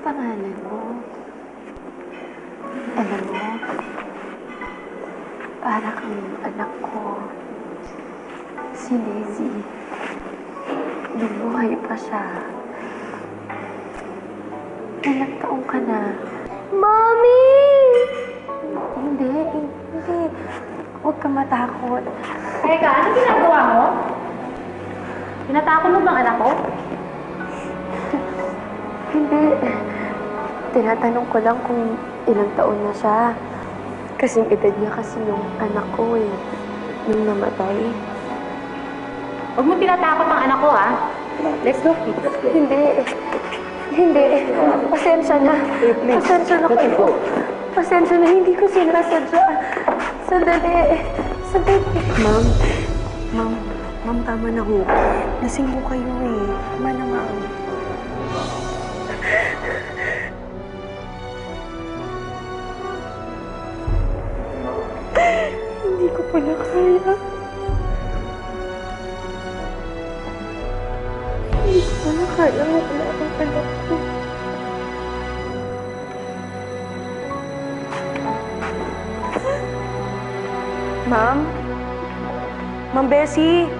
pangalan mo. Alam mo, para kang anak ko, si Lizzie. Binuhay pa siya. Ilang taong ka na. Mommy! Hindi, hindi. Huwag ka matakot. Teka, ano ginagawa mo? Pinatakot mo bang anak ko? hindi. Tinatanong ko lang kung ilang taon na siya. Kasing edad niya kasi yung anak ko eh. Nung namatay. Huwag mo tinatakot ang anak ko, ha? Let's go. Hindi. Hindi. Pasensya na. Pasensya na kayo. Pasensya na. Hindi ko sinasadya. Sandali. Sandali. Ma'am. Ma'am. Ma'am, tama na ho. Lasing mo kayo eh. Tama na, ma'am. Ko pala kaya. Hindi ko pala kaya. Wala akong anak ko. Ma'am? Ma'am Bessie?